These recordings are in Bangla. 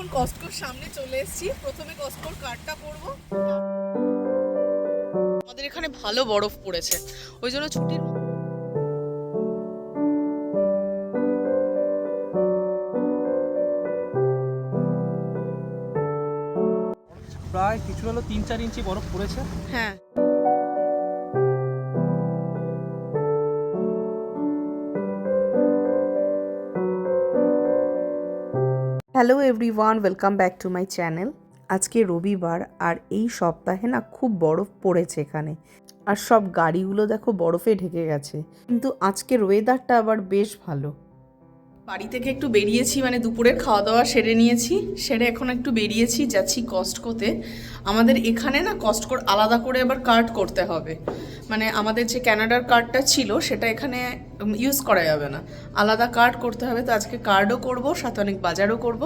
এখন কস্টকোর সামনে চলে এসেছি। প্রথমে কস্টকোর কার্ডটা করব আমাদের এখানে ভালো বরফ পড়েছে। ওই জন্য ছুটির প্রায় কিছু হলো তিন চার ইঞ্চি বরফ পড়েছে। হ্যাঁ। Hello everyone, welcome back to my channel. আজকে রবিবার আর এই সপ্তাহে না খুব বরফ পড়েছে এখানে। আর সব গাড়িগুলো দেখো বরফে ঢেকে গেছে। কিন্তু আজকের ওয়েদারটা আবার বেশ ভালো। বাড়ি থেকে একটু বেরিয়েছি মানে দুপুরের খাওয়া দাওয়া সেরে নিয়েছি সেরে এখন একটু বেরিয়েছি যাচ্ছি কস্টকোতে। আমাদের এখানে না কস্টকোর আলাদা করে আবার কার্ড করতে হবে। মানে আমাদের যে ক্যানাডার কার্ডটা ছিল সেটা এখানে ইউজ করা যাবে না। আলাদা কার্ড করতে হবে তো আজকে কার্ডও করব সাথে অনেক বাজারও করব।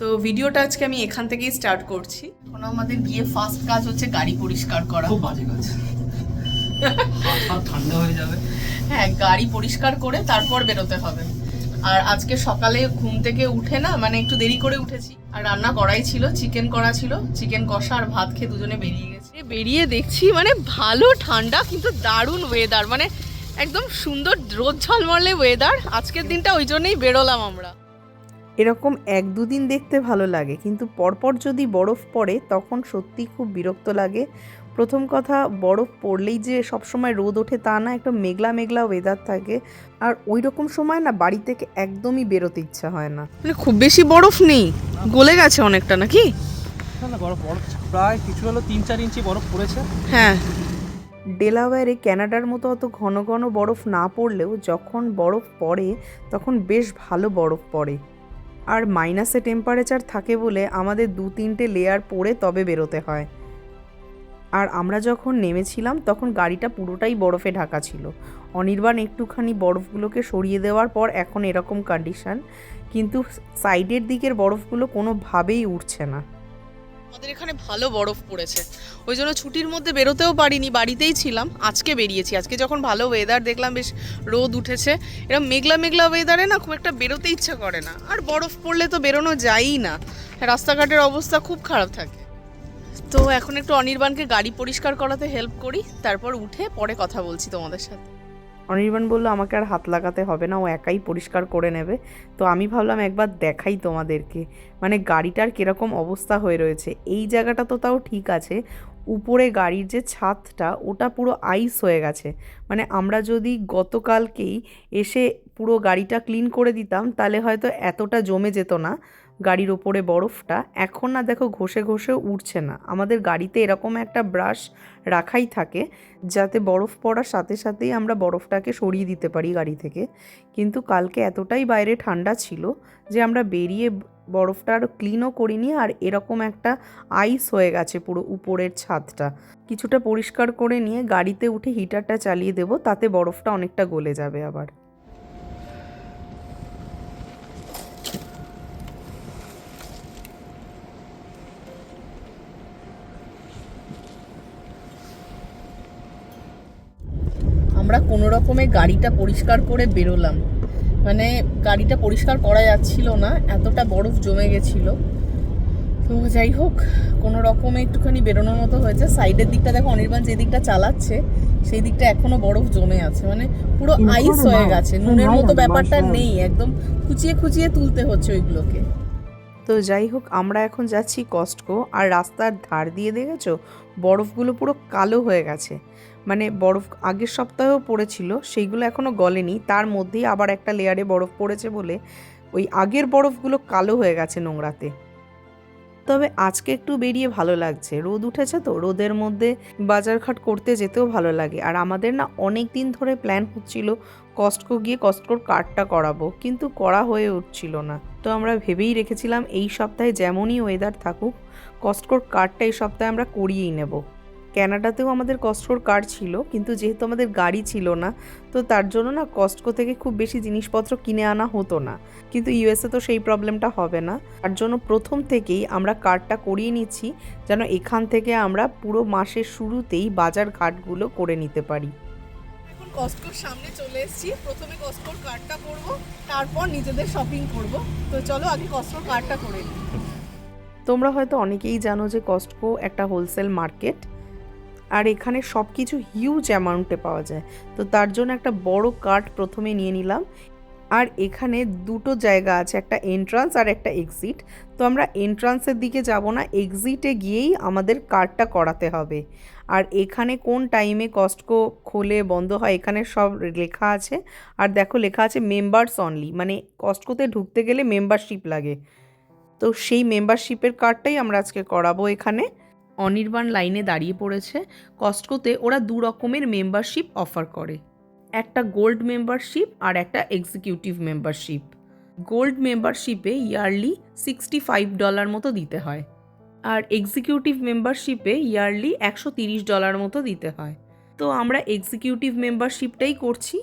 তো ভিডিওটা আজকে আমি এখান থেকেই স্টার্ট করছি। এখন আমাদের গিয়ে ফার্স্ট কাজ হচ্ছে গাড়ি পরিষ্কার করা। খুব বাজে কাজ। ঠান্ডা হয়ে যাবে। হ্যাঁ গাড়ি পরিষ্কার করে তারপর বেরোতে হবে। আর আজকে সকালে ঘুম থেকে উঠে না মানে একটু দেরি করে উঠেছি। আর রান্না করাই ছিল চিকেন করা ছিল চিকেন কষা আর ভাত খেয়ে দুজনে বেরিয়ে গেছে। বেরিয়ে দেখছি মানে ভালো ঠান্ডা কিন্তু দারুণ ওয়েদার মানে একদম সুন্দর রোদ ঝলমলে ওয়েদার আজকের দিনটা ওই জন্যই বেরোলাম আমরা। এরকম এক দুদিন দেখতে ভালো লাগে কিন্তু পরপর যদি বরফ পড়ে তখন সত্যি খুব বিরক্ত লাগে। প্রথম কথা বরফ পড়লেই যে সবসময় রোদ ওঠে তা না একটা মেঘলা মেঘলা ওয়েদার থাকে। আর ওই রকম সময় না বাড়ি থেকে একদমই বেরোতে ইচ্ছা হয় না। মানে খুব বেশি বরফ নেই। গলে গেছে অনেকটা নাকি? না না বরফ বরফ প্রায় কিছু হলো তিন চার ইঞ্চি বরফ পড়েছে। হ্যাঁ। ডেলাওয়ারে ক্যানাডার মতো অত ঘন ঘন বরফ না পড়লেও যখন বরফ পড়ে তখন বেশ ভালো বরফ পড়ে। আর মাইনাসে টেম্পারেচার থাকে বলে আমাদের দু তিনটে লেয়ার পরে তবে বেরোতে হয়। আর আমরা যখন নেমেছিলাম, তখন গাড়িটা পুরোটাই বরফে ঢাকা ছিল। অনির্বাণ একটুখানি বরফগুলোকে সরিয়ে দেওয়ার পর এখন এরকম কন্ডিশন কিন্তু সাইডের দিকের বরফগুলো কোনোভাবেই উঠছে না। আমাদের এখানে ভালো বরফ পড়েছে। ওই জন্য ছুটির মধ্যে বেরোতেও পারিনি, বাড়িতেই ছিলাম, আজকে বেরিয়েছি। আজকে যখন ভালো ওয়েদার দেখলাম, বেশ রোদ উঠেছে। এরকম মেঘলা মেঘলা ওয়েদারে না খুব একটা বেরোতে ইচ্ছা করে না। আর বরফ পড়লে তো বেরোনো যায়ই না। রাস্তাঘাটের অবস্থা খুব খারাপ থাকে। তো এখন একটু অনির্বাণকে গাড়ি পরিষ্কার করাতে হেল্প করি, তারপর উঠে পরে কথা বলছি তোমাদের সাথে। অনির্বাণ বলল, আমাকে আর হাত লাগাতে হবে না, ও একাই পরিষ্কার করে নেবে। তো আমি ভাবলাম একবার দেখাই তোমাদেরকে মানে গাড়িটার কীরকম অবস্থা হয়ে রয়েছে। এই জায়গাটা তো তাও ঠিক আছে, উপরে গাড়ির যে ছাদটা, ওটা পুরো আইস হয়ে গেছে। মানে আমরা যদি গতকালকেই এসে পুরো গাড়িটা ক্লিন করে দিতাম, তাহলে হয়তো এতটা জমে যেত না। গাড়ির ওপরে বরফটা, এখন না দেখো ঘষে ঘষে উঠছে না। আমাদের গাড়িতে এরকম একটা ব্রাশ রাখাই থাকে, যাতে বরফ পড়ার সাথে সাথেই আমরা বরফটাকে সরিয়ে দিতে পারি গাড়ি থেকে। কিন্তু কালকে এতটাই বাইরে ঠান্ডা ছিল যে আমরা বেরিয়ে বরফটা আর ক্লিনও করিনি আর এরকম একটা আইস হয়ে গেছে পুরো উপরের ছাদটা। কিছুটা পরিষ্কার করে নিয়ে গাড়িতে উঠে হিটারটা চালিয়ে দেবো, তাতে বরফটা অনেকটা গলে যাবে আবার। আমরা কোনো রকমে গাড়িটা পরিষ্কার করে বেরোলাম। মানে গাড়িটা পরিষ্কার করা যাচ্ছিল না এতটা বরফ জমে গেছিল। তো যাই হোক কোনো রকমে একটুখানি বেরোনোর মতো হয়েছে। সাইডের দিকটা দেখো অনির্বাণ যে দিকটা চালাচ্ছে সেই দিকটা এখনও বরফ জমে আছে। মানে পুরো আইস হয়ে গেছে। নুনের মতো ব্যাপারটা নেই একদম খুচিয়ে খুচিয়ে তুলতে হচ্ছে ওইগুলোকে। তো যাই হোক আমরা এখন যাচ্ছি কস্টকো আর রাস্তার ধার দিয়ে দেখেছ? বরফগুলো পুরো কালো হয়ে গেছে। মানে বরফ আগের সপ্তাহেও পড়েছিল, সেইগুলো এখনও গলেনি। তার মধ্যেই আবার একটা লেয়ারে বরফ পড়েছে বলে ওই আগের বরফগুলো কালো হয়ে গেছে নোংরাতে। তবে আজকে একটু বেরিয়ে ভালো লাগছে। রোদ উঠেছে তো, রোদের মধ্যে বাজারঘাট করতে যেতেও ভালো লাগে। আর আমাদের না অনেক দিন ধরে প্ল্যান হচ্ছিল কস্টকো গিয়ে কস্টকোর কার্ডটা করাবো, কিন্তু করা হয়ে উঠছিল না। তো আমরা ভেবেই রেখেছিলাম এই সপ্তাহে যেমনই ওয়েদার থাকুক কস্টকোর কার্ডটা এই সপ্তাহে আমরা করিয়েই নেব। ক্যানাডাতেও আমাদের কস্টকোর কার্ড ছিল কিন্তু যেহেতু আমাদের গাড়ি ছিল না তো তার জন্য না কস্টকো থেকে খুব বেশি জিনিসপত্র কিনে আনা হতো না। কিন্তু ইউএসএ তো সেই প্রবলেমটা হবে না। তার জন্য প্রথম থেকেই আমরা কার্ডটা করিয়ে নিচ্ছি যেন এখান থেকে আমরা পুরো মাসের শুরুতেই বাজার ঘাটগুলো করে নিতে পারি। এখন কস্টকোর সামনে চলে এসেছি। প্রথমে কস্টকোর কার্ডটা করব তারপর নিজেদের শপিং করব। তো চলো আগে কস্টকোর কার্ডটা করে নিই। তোমরা হয়তো অনেকেই জানো যে কস্টকো একটা হোলসেল মার্কেট আর এখানে সব কিছু হিউজ অ্যামাউন্টে পাওয়া যায়। তো তার জন্য একটা বড় কার্ট প্রথমে নিয়ে নিলাম। আর এখানে দুটো জায়গা আছে, একটা এন্ট্রান্স আর একটা এক্সিট তো আমরা এন্ট্রান্সের দিকে যাব না এক্সিটে গিয়েই আমাদের কার্ডটা করাতে হবে। আর এখানে কোন টাইমে কস্টকো খোলে, বন্ধ হয়, এখানে সব লেখা আছে। আর দেখো লেখা আছে মেম্বার্স অনলি মানে কস্টকোতে ঢুকতে গেলে মেম্বারশিপ লাগে। তো সেই মেম্বারশিপের কার্ডটাই আমরা আজকে করাবো এখানে। অনির্বাণ লাইনে দাঁড়িয়ে পড়েছে। কস্টকোতে ওরা দু রকমের মেম্বারশিপ অফার করে। একটা গোল্ড মেম্বারশিপ আর একটা এক্সিকিউটিভ মেম্বারশিপ গোল্ড মেম্বারশিপে ইয়ারলি সিক্সটি ফাইভ ডলার মতো দিতে হয়। আর এক্সিকিউটিভ মেম্বারশিপে ইয়ারলি একশো তিরিশ ডলার মতো দিতে হয়। তো আমরা এক্সিকিউটিভ মেম্বারশিপটাই করছি।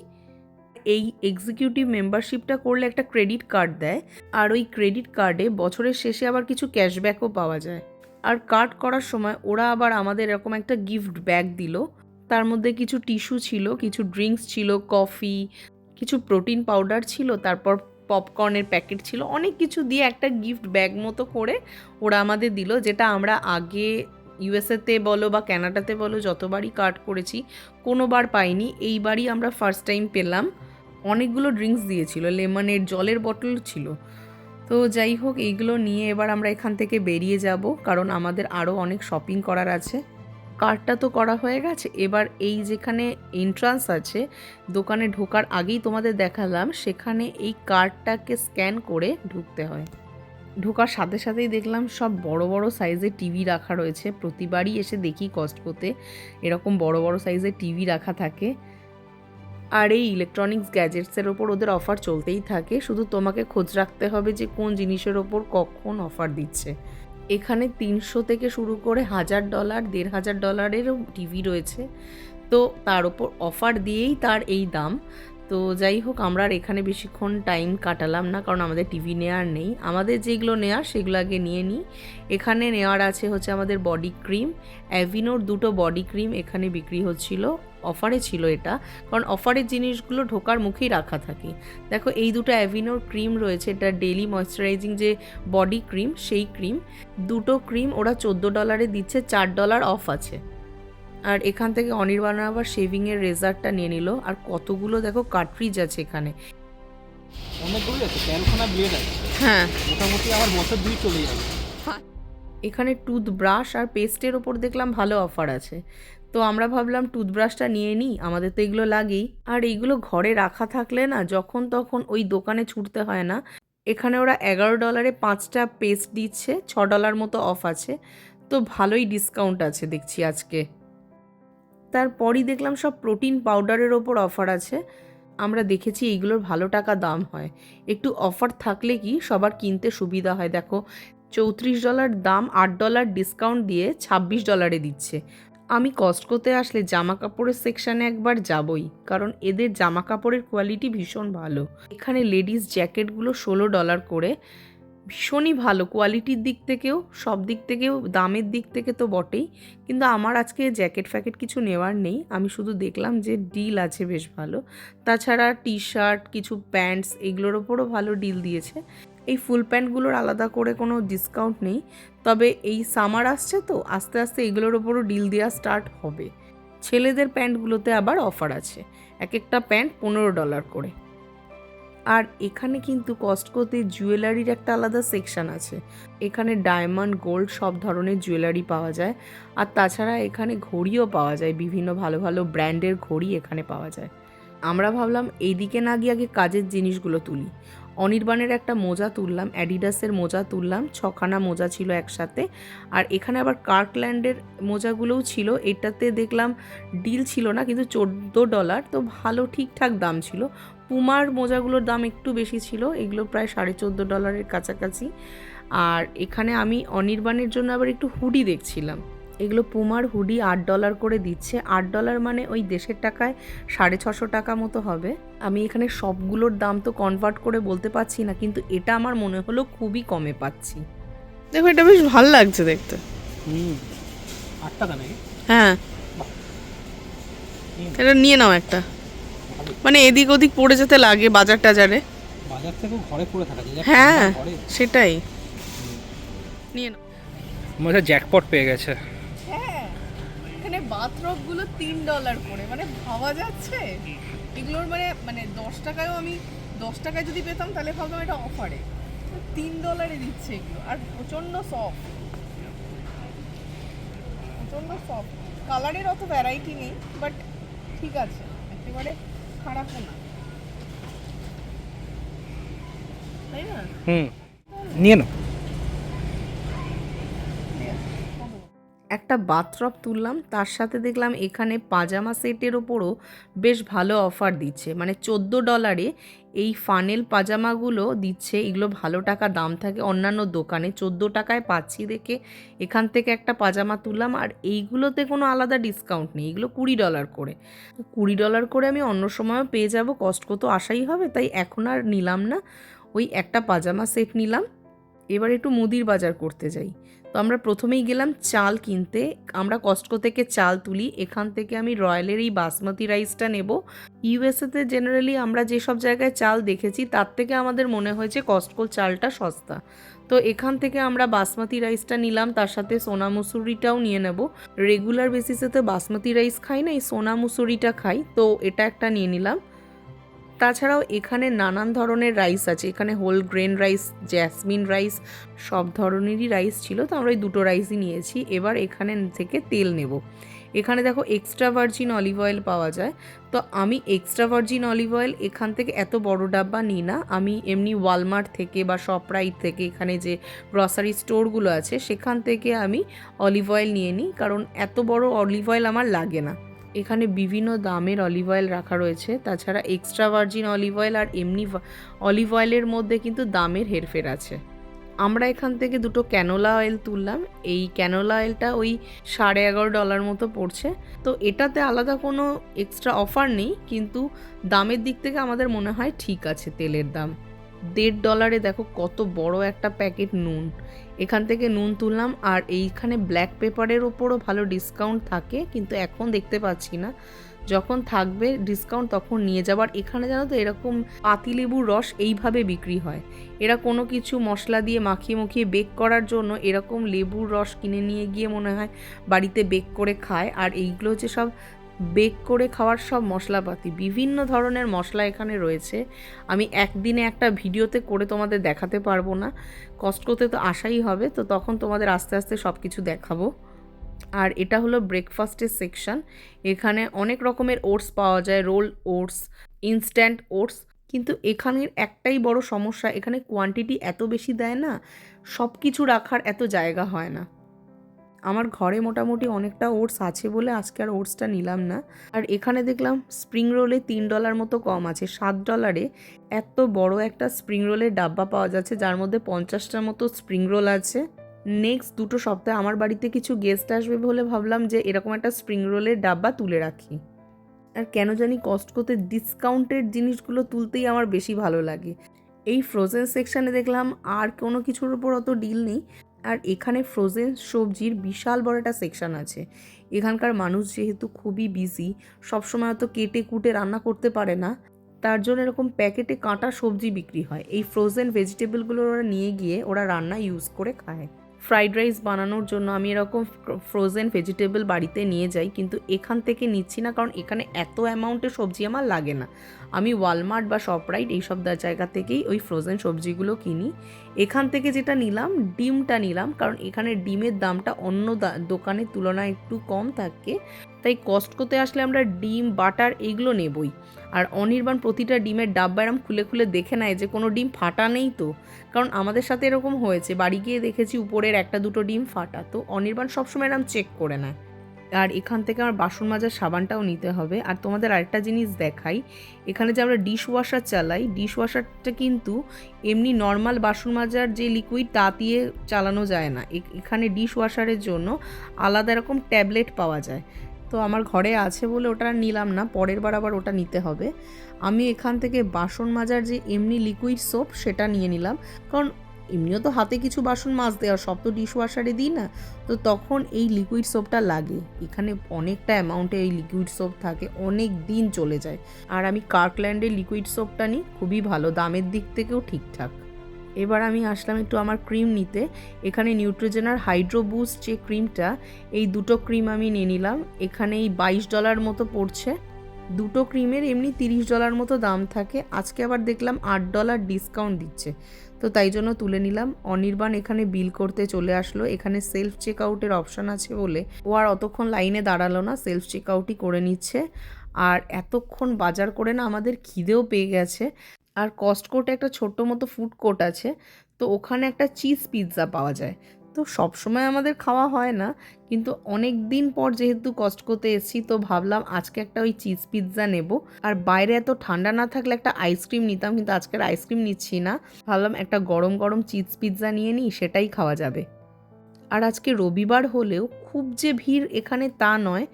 এই এক্সিকিউটিভ মেম্বারশিপটা করলে একটা ক্রেডিট কার্ড দেয়। আর ওই ক্রেডিট কার্ডে বছরের শেষে আবার কিছু ক্যাশব্যাকও পাওয়া যায়। আর কার্ড করার সময় ওরা আবার আমাদের এরকম একটা গিফট ব্যাগ দিল। তার মধ্যে কিছু টিস্যু ছিল, কিছু ড্রিঙ্কস ছিল, কফি, কিছু প্রোটিন পাউডার ছিল, তারপর পপকর্নের প্যাকেট ছিল, অনেক কিছু দিয়ে একটা গিফট ব্যাগ মতো করে ওরা আমাদের দিল, যেটা আমরা আগে ইউএসএতে বলো বা ক্যানাডাতে বলো যতবারই কার্ড করেছি, কোনোবার পাইনি। এইবারই আমরা ফার্স্ট টাইম পেলাম। অনেকগুলো ড্রিঙ্কস দিয়েছিল, লেমনের জলের বটল ছিল। তো যাই হোক এইগুলো নিয়ে এবার আমরা এখান থেকে বেরিয়ে যাব, কারণ আমাদের আরও অনেক শপিং করার আছে। কার্ডটা তো করা হয়ে গেছে। এবার এই যেখানে এন্ট্রান্স আছে, দোকানে ঢোকার আগেই তোমাদের দেখালাম, সেখানে এই কার্ডটাকে স্ক্যান করে ঢুকতে হয়। ঢোকার সাথে সাথেই দেখলাম সব বড় বড় সাইজের টিভি রাখা রয়েছে। প্রতিবারই এসে দেখি কস্টকোতে এরকম বড় বড় সাইজের টিভি রাখা থাকে। আর এই ইলেকট্রনিক্স গ্যাজেটসের ওপর ওদের অফার চলতেই থাকে। শুধু তোমাকে খোঁজ রাখতে হবে যে কোন জিনিসের ওপর কখন অফার দিচ্ছে। এখানে তিনশো থেকে শুরু করে হাজার ডলার দেড় হাজার ডলারেরও টিভি রয়েছে। তো তার ওপর অফার দিয়েই তার এই দাম। তো যাই হোক, আমরা আর এখানে বেশিক্ষণ টাইম কাটালাম না, কারণ আমাদের টিভি নেওয়ার নেই। আমাদের যেগুলো নেওয়ার সেগুলো আগে নিয়ে নিই। এখানে নেওয়ার আছে হচ্ছে আমাদের বডি ক্রিম অ্যাভিনোর দুটো বডি ক্রিম এখানে বিক্রি হচ্ছিল। অফারে ছিল এটা কারণ অফারের জিনিসগুলো ঢোকার মুখেই রাখা থাকে। দেখো এই দুটো অ্যাভিনোর ক্রিম রয়েছে এটা ডেলি ময়শ্চারাইজিং যে বডি ক্রিম সেই ক্রিম। দুটো ক্রিম ওরা চোদ্দ ডলারে দিচ্ছে চার ডলার অফ আছে। আর এখান থেকে অনির্বাণ আবার শেভিংয়ের রেজারটা নিয়ে নিল আর কতগুলো দেখো কার্ট্রিজ আছে এখানে। আছে ব্লেড আছে হ্যাঁ। মোটামুটি আমার বছর দুই চলে যাবে। এখানে টুথব্রাশ আর পেস্টের ওপর দেখলাম ভালো অফার আছে। তো আমরা ভাবলাম টুথব্রাশটা নিয়ে নিই, আমাদের তো এগুলো লাগেই। আর এইগুলো ঘরে রাখা থাকলে না, যখন তখন ওই দোকানে ছুটতে হয় না। এখানে ওরা এগারো ডলারে পাঁচটা পেস্ট দিচ্ছে, ছ ডলার মতো অফ আছে। তো ভালোই ডিসকাউন্ট আছে দেখছি আজকে। তারপরই দেখলাম সব প্রোটিন পাউডারের ওপর অফার আছে। আমরা দেখেছি এইগুলোর ভালো টাকা দাম হয়। একটু অফার থাকলে কি সবার কিনতে সুবিধা হয়, দেখো। চৌত্রিশ ডলার দাম, আট ডলার ডিসকাউন্ট দিয়ে ছাব্বিশ ডলারে দিচ্ছে। আমি কস্টকোতে আসলে জামা কাপড়ের সেকশানে একবার যাবই, কারণ এদের জামা কাপড়ের কোয়ালিটি ভীষণ ভালো। এখানে লেডিস জ্যাকেটগুলো ষোলো ডলার করে, ভীষণই ভালো, কোয়ালিটির দিক থেকেও, সব দিক থেকেও, দামের দিক থেকে তো বটেই, কিন্তু আমার আজকে জ্যাকেট ফ্যাকেট কিছু নেওয়ার নেই, আমি শুধু দেখলাম যে ডিল আছে বেশ ভালো। তাছাড়া টি শার্ট কিছু প্যান্টস, এগুলোর ওপরও ভালো ডিল দিয়েছে। এই ফুল প্যান্টগুলোর আলাদা করে কোনো ডিসকাউন্ট নেই। তবে এই সামার আসছে তো, আস্তে আস্তে এগুলোর ওপরও ডিল দেওয়া স্টার্ট হবে। ছেলেদের প্যান্টগুলোতে আবার অফার আছে এক একটা প্যান্ট পনেরো ডলার করে। আর এখানে কিন্তু কস্টকোতে জুয়েলারির একটা আলাদা সেকশন আছে। এখানে ডায়মন্ড গোল্ড সব ধরনের জুয়েলারি পাওয়া যায়। আর তাছাড়া এখানে ঘড়িও পাওয়া যায়, বিভিন্ন ভালো ভালো ব্র্যান্ডের ঘড়ি এখানে পাওয়া যায়। আমরা ভাবলাম এইদিকে না গিয়ে আগে কাজের জিনিসগুলো তুলি। অনির্বাণের একটা মোজা তুললাম, অ্যাডিডাসের মোজা তুললাম, ছখানা মোজা ছিল একসাথে। আর এখানে আবার কার্কল্যান্ডের মোজাগুলোও ছিল, এটাতে দেখলাম ডিল ছিল না, কিন্তু চোদ্দ ডলার, তো ভালো ঠিকঠাক দাম ছিল। পুমার মোজাগুলোর দাম একটু বেশি ছিল, এগুলো প্রায় সাড়ে চোদ্দ ডলারের কাছাকাছি। আর এখানে আমি অনির্বাণের জন্য আবার একটু হুডি দেখছিলাম। এগুলো পুমার হুডি আট ডলার করে দিচ্ছে। আট ডলার মানে ওই দেশের টাকায় সাড়ে ছশো টাকা মতো হবে। আমি এখানে সবগুলোর দাম তো কনভার্ট করে বলতে পারছি না কিন্তু এটা আমার মনে হলো খুবই কমে পাচ্ছি। দেখো এটা বেশ ভালো লাগছে দেখতে। হুম। আট টাকা নাকি? হ্যাঁ। এটা নিয়ে নাও একটা। মানে এদিক ওদিক পড়ে যেতে লাগে বাজার টাজারে। বাজার থেকেও ঘরে পড়ে থাকা যায়। হ্যাঁ সেটাই। নিয়ে নাও। মনে হচ্ছে জ্যাকপট পেয়ে গেছে। বাথরবগুলো তিন ডলার করে। মানে ভাবা যাচ্ছে? এগুলোর মানে মানে দশ টাকায়ও আমি, দশ টাকায় যদি পেতাম তাহলে ভাবতাম এটা অফারে তিন ডলারে দিচ্ছে এগুলো। আর প্রচণ্ড সফট প্রচণ্ড সফট কালারের অত ভ্যারাইটি নেই বাট ঠিক আছে। একেবারে খারাপও না। তাই না? হুম। নিয়ে নাও। একটা বাথরব তুললাম, তার সাথে দেখলাম এখানে পাজামা সেটের ওপরও বেশ ভালো অফার দিচ্ছে। মানে চোদ্দ ডলারে এই ফানেল পাজামাগুলো দিচ্ছে, এগুলো ভালো টাকা দাম থাকে অন্যান্য দোকানে। চোদ্দ টাকায় পাচ্ছি দেখে এখান থেকে একটা পাজামা তুললাম, আর এইগুলোতে কোনো আলাদা ডিসকাউন্ট নেই, এগুলো কুড়ি ডলার করে। কুড়ি ডলার করে আমি অন্য সময়ও পেয়ে যাব কষ্ট তো আসাই হবে, তাই এখন আর নিলাম না। ওই একটা পাজামা সেট নিলাম। এবার একটু মুদির বাজার করতে যাই। তো আমরা প্রথমেই গেলাম চাল কিনতে। আমরা কস্টকো থেকে চাল তুলি। এখান থেকে আমি রয়্যালের এই বাসমতি রাইসটা নেব। ইউএসএতে জেনারেলি আমরা যেসব জায়গায় চাল দেখেছি, তার থেকে আমাদের মনে হয়েছে কস্টকোর চালটা সস্তা। তো এখান থেকে আমরা বাসমতি রাইসটা নিলাম। তার সাথে সোনা মুসুরিটাও নিয়ে নেব। রেগুলার বেসিসে তো বাসমতি রাইস খাই না, এই সোনা মুসুরিটা খাই। তো এটা একটা নিয়ে নিলাম। তাছাড়াও এখানে নানান ধরনের রাইস আছে। এখানে whole grain rice jasmine rice সব ধরনেরই রাইস ছিল। তো আমরা ওই দুটো রাইসই নিয়েছি। এবার এখানে থেকে তেল নেব। এখানে দেখো এক্সট্রা ভার্জিন অলিভ অয়েল পাওয়া যায়। তো আমি এক্সট্রা ভার্জিন অলিভ অয়েল এখান থেকে এত বড় ডাব্বা নিই না। আমি এমনি ওয়ালমার্ট থেকে বা শপরাইট থেকে এখানে যে গ্রসারি স্টোরগুলো আছে, সেখান থেকে আমি অলিভ অয়েল নিয়ে নিই। কারণ এত বড় অলিভ অয়েল আমার লাগে না। এখানে বিভিন্ন দামের অলিভ অয়েল রাখা রয়েছে। তাছাড়া এক্সট্রা ভার্জিন অলিভ অয়েল আর এমনি অলিভ অয়েলের মধ্যে কিন্তু দামের হেরফের আছে। আমরা এখান থেকে দুটো ক্যানোলা অয়েল তুললাম। এই ক্যানোলা অয়েলটা ওই সাড়ে এগারো ডলার মতো পড়ছে। তো এটাতে আলাদা কোনো এক্সট্রা অফার নেই, কিন্তু দামের দিক থেকে আমাদের মনে হয় ঠিক আছে তেলের দাম। দেড় ডলারে দেখো কত বড় একটা প্যাকেট নুন। এখান থেকে নুন তুললাম আর এইখানে ব্ল্যাক পেপারের ওপরও ভালো ডিসকাউন্ট থাকে, কিন্তু এখন দেখতে পাচ্ছি না। যখন থাকবে ডিসকাউন্ট তখন নিয়ে যাবার এখানে জানো তো এরকম পাতিলেবুর রস এইভাবে বিক্রি হয়। এরা কোনো কিছু মশলা দিয়ে মাখিয়ে মুখিয়ে বেক করার জন্য এরকম লেবুর রস কিনে নিয়ে গিয়ে মনে হয় বাড়িতে বেক করে খায়। আর এইগুলো হচ্ছে সব বেক করে খাওয়ার সব মশলাপাতি, বিভিন্ন ধরনের মশলা এখানে রয়েছে। আমি একদিনে একটা ভিডিওতে করে তোমাদের দেখাতে পারব না। কষ্ট করতে তো আসাই হবে, তো তখন তোমাদের আস্তে আস্তে সব কিছু দেখাবো। আর এটা হলো ব্রেকফাস্টের সেকশন এখানে অনেক রকমের ওটস পাওয়া যায় রোল ওটস ইনস্ট্যান্ট ওটস কিন্তু এখানের একটাই বড় সমস্যা, এখানে কোয়ান্টিটি এত বেশি দেয় না সব কিছু রাখার এত জায়গা হয় না। আমার ঘরে মোটামুটি অনেকটা ওটস আছে বলে আজকে আর ওটসটা নিলাম না। আর এখানে দেখলাম স্প্রিং রোলে তিন ডলার মতো কম আছে, সাত ডলারে এত বড় একটা স্প্রিং রোলের ডাব্বা পাওয়া যাচ্ছে, যার মধ্যে পঞ্চাশটার মতো স্প্রিং রোল আছে। নেক্সট দুটো সপ্তাহে আমার বাড়িতে কিছু গেস্ট আসবে বলে ভাবলাম যে এরকম একটা স্প্রিং রোলের ডাব্বা তুলে রাখি। আর কেন জানি কষ্ট করতে ডিসকাউন্টেড জিনিসগুলো তুলতেই আমার বেশি ভালো লাগে। এই ফ্রোজেন সেকশানে দেখলাম আর কোনো কিছুর উপর অত ডিল নেই। আর এখানে ফ্রোজেন সবজির বিশাল বড় একটা সেকশান আছে। এখানকার মানুষ যেহেতু খুবই বিজি সবসময় তো কেটে কুটে রান্না করতে পারে না, তার জন্য এরকম প্যাকেটে কাঁটা সবজি বিক্রি হয়। এই ফ্রোজেন ভেজিটেবলগুলো ওরা নিয়ে গিয়ে ওরা রান্না ইউজ করে খায়। ফ্রাইড রাইস বানানোর জন্য আমি এরকম ফ্রোজেন ভেজিটেবল বাড়িতে নিয়ে যাই, কিন্তু এখান থেকে নিচ্ছি না, কারণ এখানে এত অ্যামাউন্টে সবজি আমার লাগে না। আমি ওয়ালমার্ট বা শপরাইট এইসব জায়গা থেকেই ওই ফ্রোজেন সবজিগুলো কিনি। এখান থেকে যেটা নিলাম, ডিমটা নিলাম, কারণ এখানে ডিমের দামটা অন্য দোকানের তুলনায় একটু কম থাকে। তাই কস্টকোতে আসলে আমরা ডিম, বাটার এইগুলো নেবই। আর অনির্বাণ প্রতিটা ডিমের ডাব্বা এরম খুলে খুলে দেখে নেয় যে কোনো ডিম ফাটা নেই তো। কারণ আমাদের সাথে এরকম হয়েছে, বাড়ি গিয়ে দেখেছি উপরের একটা দুটো ডিম ফাটা। তো অনির্বাণ সবসময় এরম চেক করে নেয়। আর এখান থেকে আমার বাসন মাজার সাবানটাও নিতে হবে। আর তোমাদের আরেকটা জিনিস দেখাই, এখানে যে আমরা ডিশ ওয়াশার চালাই ডিশ ওয়াশারটা কিন্তু এমনি নর্মাল বাসন মাজার যে লিকুইড তা দিয়ে চালানো যায় না। এখানে ডিশ ওয়াশারের জন্য আলাদা রকম ট্যাবলেট পাওয়া যায়। তো আমার ঘরে আছে বলে ওটা নিলাম না, পরের বার আবার ওটা নিতে হবে। আমি এখান থেকে বাসন মাজার যে এমনি লিকুইড সোপ সেটা নিয়ে নিলাম। কারণ এমনিও তো হাতে কিছু বাসন মাজতে আর সব তো ডিশ ওয়াশারে দিই না। তো তখন এই লিকুইড সোপটা লাগে। এখানে অনেকটা অ্যামাউন্টে এই লিকুইড সোপ থাকে, অনেক দিন চলে যায়। আর আমি কার্কল্যান্ডের লিকুইড সোপটা নিই, খুবই ভালো, দামের দিক থেকেও ঠিকঠাক। এবার আমি আসলাম একটু আমার ক্রিম নিতে। এখানে নিউট্রিজেনার হাইড্রো বুস্ট যে ক্রিমটা এই দুটো ক্রিম আমি নিয়ে নিলাম। এখানে এই বাইশ ডলার মতো পড়ছে। দুটো ক্রিমের এমনি তিরিশ ডলার মতো দাম থাকে। আজকে আবার দেখলাম আট ডলার ডিসকাউন্ট দিচ্ছে। তো তাই জন্য তুলে নিলাম। অনির্বাণ এখানে বিল করতে চলে আসলো। এখানে সেলফ চেক আউটের অপশান আছে বলে। ও আর অতক্ষণ লাইনে দাঁড়াল না সেলফ চেক আউটই করে নিচ্ছে। আর এতক্ষণ বাজার করে না আমাদের খিদেও পেয়ে গেছে। আর কস্টকোটে একটা ছোট্ট মতো ফুড কোর্ট আছে, তো ওখানে একটা চিজ পিৎজা পাওয়া যায়। তো সব সময় আমাদের খাওয়া হয় না, কিন্তু অনেক দিন পর যেহেতু কস্টকোতে এসেছি, তো ভাবলাম আজকে একটা ওই চিজ পিৎজা নেব। আর বাইরে এত ঠান্ডা না থাকলে একটা আইসক্রিম নিতাম, কিন্তু আজকের আইসক্রিম নিচ্ছি না। ভাবলাম একটা গরম গরম চিজ পিৎজা নিয়ে নিই, সেটাই খাওয়া যাবে। আর আজকে রবিবার হলেও খুব যে ভিড় এখানে তা নয়,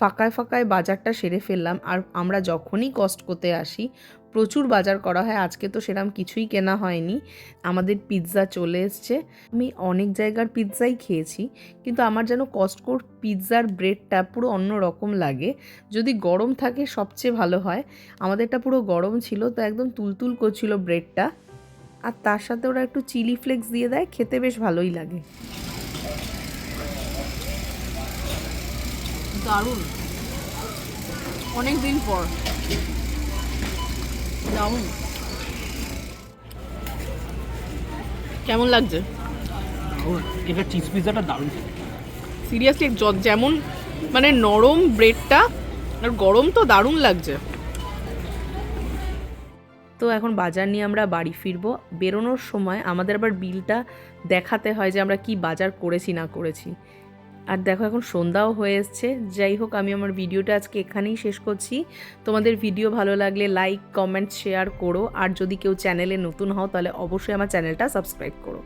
ফাঁকায় ফাঁকায় বাজারটা সেরে ফেললাম। আর আমরা যখনই কষ্ট করতে আসি প্রচুর বাজার করা হয়। আজকে তো সেরকম কিছুই কেনা হয়নি। আমাদের পিৎজা চলে এসছে। আমি অনেক জায়গার পিৎজাই খেয়েছি, কিন্তু আমার যেন কস্টকোর পিৎজার ব্রেডটা পুরো অন্য রকম লাগে। যদি গরম থাকে সবচেয়ে ভালো হয়। আমাদেরটা পুরো গরম ছিল, তো একদম তুলতুল করছিল ব্রেডটা। আর তার সাথে ওরা একটু চিলি ফ্লেক্স দিয়ে দেয়, খেতে বেশ ভালোই লাগে। দারুণ। অনেক দিন পর। দারুণ কেমন লাগছে? এটা চিজ পিৎজাটা দারুণ। সিরিয়াসলি যেমন মানে নরম ব্রেডটা আর গরম তো দারুণ লাগছে। তো এখন বাজার নিয়ে আমরা বাড়ি ফিরবো। বেরোনোর সময় আমাদের আবার বিলটা দেখাতে হয় যে আমরা কি বাজার করেছি না করেছি। আর দেখো এখন সন্ধ্যাও হয়ে এসছে। যাই হোক, আমি আমার ভিডিওটা আজকে এখানেই শেষ করছি। তোমাদের ভিডিও ভালো লাগলে লাইক কমেন্ট শেয়ার করো। আর যদি কেউ চ্যানেলে নতুন হও, তাহলে অবশ্যই আমার চ্যানেলটা সাবস্ক্রাইব করো।